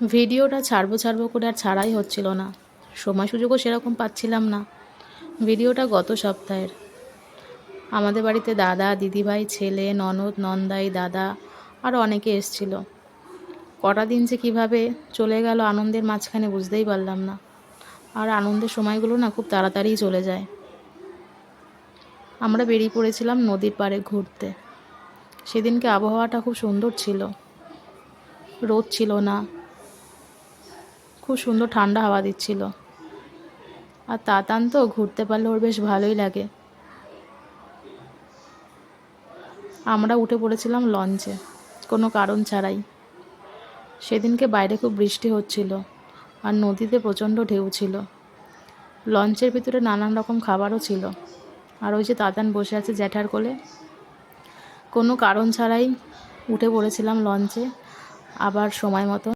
ভিডিওটা ছাড়বো ছাড়বো করে আর ছাড়াই হচ্ছিল না। সময় সুযোগও সেরকম পাচ্ছিলাম না। ভিডিওটা গত সপ্তাহের। আমাদের বাড়িতে দাদা, দিদিভাই, ছেলে, ননদ, নন্দাই, দাদা আরও অনেকে এসছিল। কটা দিন যে কীভাবে চলে গেল আনন্দের মাঝখানে বুঝতেই পারলাম না। আর আনন্দের সময়গুলো না খুব তাড়াতাড়িই চলে যায়। আমরা বেরিয়ে পড়েছিলাম নদীর পাড়ে ঘুরতে। সেদিনকে আবহাওয়াটা খুব সুন্দর ছিল। রোদ ছিল না। খুব সুন্দর ঠান্ডা হাওয়া দিচ্ছিল। আর তাতান তো ঘুরতে পারলে ওর বেশ ভালোই লাগে। আমরা উঠে পড়েছিলাম লঞ্চে, কোনো কারণ ছাড়াই। সেদিনকে বাইরে খুব বৃষ্টি হচ্ছিল আর নদীতে প্রচণ্ড ঢেউ ছিল। লঞ্চের ভিতরে নানান রকম খাবারও ছিল। আর ওই যে তাতান বসে আছে জ্যাঠার কোলে। কোনো কারণ ছাড়াই উঠে পড়েছিলাম লঞ্চে, আবার সময় মতো